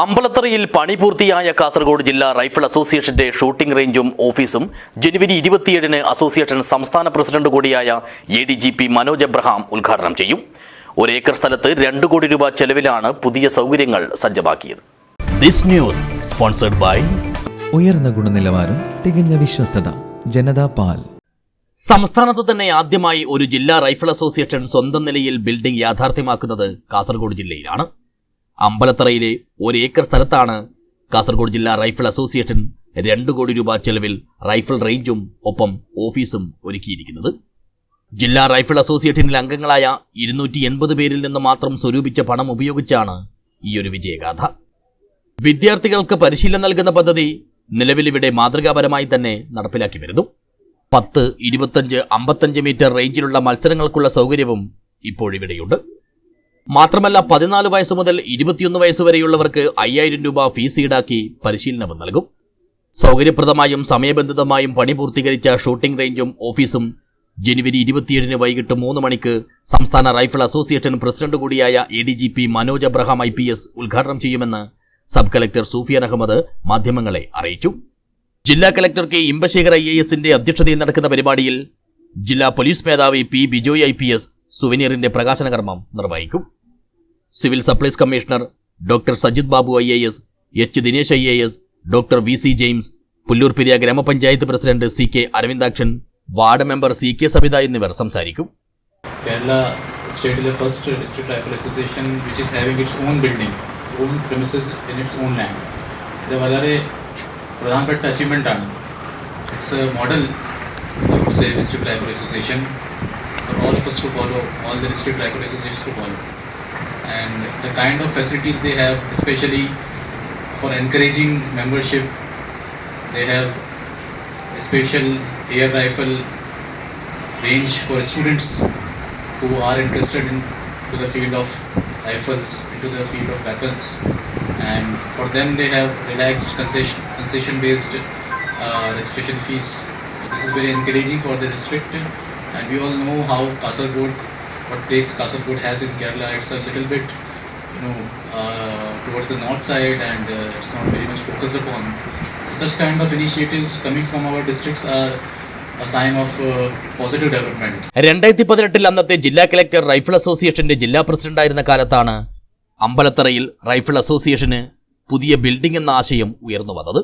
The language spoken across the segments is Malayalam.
അമ്പലത്തറയിൽ പണി പൂർത്തിയായ കാസർഗോഡ് ജില്ലാ റൈഫിൾ അസോസിയേഷന്റെ ഷൂട്ടിംഗ് റേഞ്ചും ഓഫീസും ജനുവരി ഇരുപത്തിയേഴിന് അസോസിയേഷൻ സംസ്ഥാന പ്രസിഡന്റ് കൂടിയായ A D G P Manoj Abraham ഉദ്ഘാടനം ചെയ്യും. ഒരേക്കർ സ്ഥലത്ത് രണ്ട് കോടി രൂപ ചെലവിലാണ് പുതിയ സൗകര്യങ്ങൾ സജ്ജമാക്കിയത്. ദിസ് ന്യൂസ് സ്പോൺസർഡ് ബൈ ഉയർന്ന ഗുണനിലവാരം തികഞ്ഞ വിശ്വസ്തത ജനതാ പാൽ. സംസ്ഥാനത്ത് തന്നെ ആദ്യമായി ഒരു ജില്ലാ റൈഫിൾ അസോസിയേഷൻ സ്വന്തം നിലയിൽ ബിൽഡിംഗ് യാഥാർത്ഥ്യമാക്കുന്നത് കാസർഗോഡ് ജില്ലയിലാണ്. അമ്പലത്തറയിലെ ഒരു ഏക്കർ സ്ഥലത്താണ് കാസർഗോഡ് ജില്ലാ റൈഫിൾ അസോസിയേഷൻ രണ്ട് കോടി രൂപ ചെലവിൽ റൈഫിൾ റേഞ്ചും ഒപ്പം ഓഫീസും ഒരുക്കിയിരിക്കുന്നത്. ജില്ലാ റൈഫിൾ അസോസിയേഷനിലെ അംഗങ്ങളായ ഇരുന്നൂറ്റി എൺപത് പേരിൽ നിന്ന് മാത്രം സ്വരൂപിച്ച പണം ഉപയോഗിച്ചാണ് ഈ ഒരു വിജയഗാഥ. വിദ്യാർത്ഥികൾക്ക് പരിശീലനം നൽകുന്ന പദ്ധതി നിലവിലിവിടെ മാതൃകാപരമായി തന്നെ നടപ്പിലാക്കി വരുന്നു. പത്ത് ഇരുപത്തഞ്ച് അമ്പത്തഞ്ച് മീറ്റർ റേഞ്ചിലുള്ള മത്സരങ്ങൾക്കുള്ള സൗകര്യവും ഇപ്പോഴിവിടെയുണ്ട്. മാത്രമല്ല പതിനാല് വയസ്സ് മുതൽ ഇരുപത്തിയൊന്ന് വയസ്സ് വരെയുള്ളവർക്ക് അയ്യായിരം രൂപ ഫീസ് ഈടാക്കി പരിശീലനവും നൽകും. സൗകര്യപ്രദമായും സമയബന്ധിതമായും പണി പൂർത്തീകരിച്ച ഷൂട്ടിംഗ് റേഞ്ചും ഓഫീസും ജനുവരി ഇരുപത്തിയേഴിന് വൈകിട്ട് മൂന്ന് മണിക്ക് സംസ്ഥാന റൈഫിൾ അസോസിയേഷൻ പ്രസിഡന്റ് കൂടിയായ A D G P Manoj Abraham I P S ഉദ്ഘാടനം ചെയ്യുമെന്ന് സബ് കലക്ടർ സൂഫിയാൻ അഹമ്മദ് മാധ്യമങ്ങളെ അറിയിച്ചു. ജില്ലാ collector K Imbasekar I A എസിന്റെ അധ്യക്ഷതയിൽ നടക്കുന്ന പരിപാടിയിൽ ജില്ലാ പോലീസ് മേധാവി P Bijoy I P S സുവനീറിന്റെ പ്രകാശന കർമ്മം നിർവഹിക്കും. Civil supplies commissioner doctor Sajith Babu I A S H Dinesh I A S doctor V C James Pulloorperiya ഗ്രാമപഞ്ചായത്ത് president C K Aravindakshan ward member C K Savitha എന്നിവർ സംസാരിക്കും is the first district rifle association which is having its own building, own premises in its own land. ഇത് വളരെ പ്രധാനപ്പെട്ട അച്ചീവ്മെന്റ് ആണ് it's a model district rifle association for all of us to follow, all. And the kind of facilities they have, especially for encouraging membership, they have a special air rifle range for students who are interested in to the field of rifles, into the field of weapons, and for them they have relaxed concession concession based uh, registration fees. So this is very encouraging for the district, and we all know how Kasargod, what place Kasargod has in Kerala. It's a little bit, you know, uh, towards the north side, and uh, it's not very much focused upon. So such kind of initiatives coming from our districts are uh. രണ്ടായിരത്തി പതിനെട്ടിൽ അന്നത്തെ ജില്ലാ കലക്ടർ റൈഫിൾ അസോസിയേഷന്റെ ജില്ലാ പ്രസിഡന്റായിരുന്ന കാലത്താണ് അമ്പലത്തറയിൽ റൈഫിൾ അസോസിയേഷന് പുതിയ ബിൽഡിംഗ് എന്ന ആശയം ഉയർന്നു വന്നത്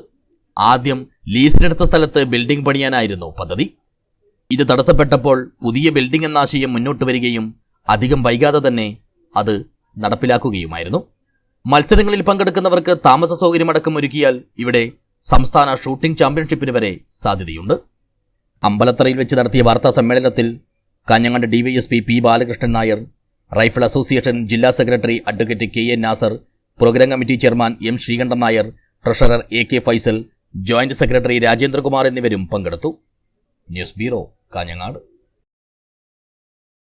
ആദ്യം ലീസിനെടുത്ത സ്ഥലത്ത് ബിൽഡിംഗ് പണിയാനായിരുന്നു പദ്ധതി ഇത് തടസ്സപ്പെട്ടപ്പോൾ പുതിയ ബിൽഡിംഗ് എന്ന ആശയം മുന്നോട്ട് വരികയും അധികം വൈകാതെ തന്നെ അത് നടപ്പിലാക്കുകയുമായിരുന്നു. മത്സരങ്ങളിൽ പങ്കെടുക്കുന്നവർക്ക് താമസ സൗകര്യമടക്കം ഒരുക്കിയാൽ ഇവിടെ സംസ്ഥാന ഷൂട്ടിംഗ് ചാമ്പ്യൻഷിപ്പിന് വരെ സാധ്യതയുണ്ട്. അമ്പലത്തറയിൽ വെച്ച് നടത്തിയ വാർത്താ സമ്മേളനത്തിൽ Kanhangad DYSP P Balakrishnan Nair rifle association ജില്ലാ secretary advocate K N Nasar programme committee chairman M Sreekandan Nair treasurer A K Faisal joint secretary Rajendrakumar എന്നിവരും പങ്കെടുത്തു. News bureau Kanhangad.